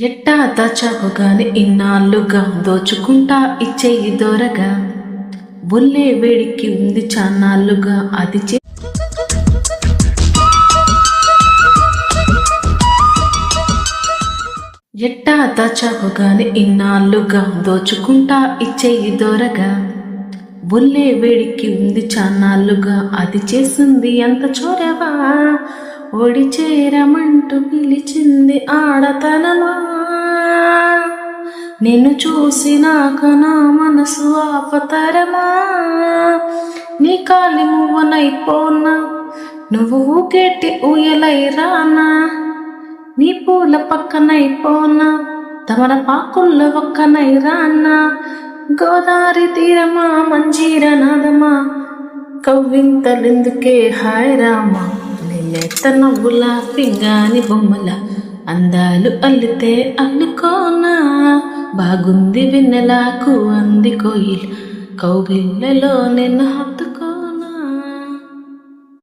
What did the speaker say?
ఎట్టా దాచావు ఇన్నాళ్ళుగా దోచుకుంటా ఇచ్చేయి దొరగా. ఒళ్ళే వేడికి ఉంది చాన్నాళ్ళుగా అది చే ఎట్టా దాచావు ఇన్నాళ్ళుగా దోచుకుంటా ఇచ్చేయి దొరగా. ఒళ్ళే వేడికి ఉంది చాన్నాళ్ళుగా. అది చేసింది ఎంత చోరవా? ఒడి చేరమంటూ పిలిచింది ఆడతనమా నిన్ను చూసినాక నా మనసు ఆపతరమా? నీ కాలి మువ్వనైపోనా? నువ్వు ఊగేటి ఊయలై రానా నీ పూల పక్కనైపోనా? తమన పాకుల్లో ఒక్కనై రానా గోదావరి తీరమా మంజీర నాదమా? కవ్వింతలెందుకే హాయ్ రామా? నిన్నెత్త నవ్వుల పింగాని బొమ్మల అందాలు అల్లితే అల్లుకోనా? బాగుంది వెన్నెలకు అంది కోయిల్ కౌగిళ్ళలో నిన్ను హత్తు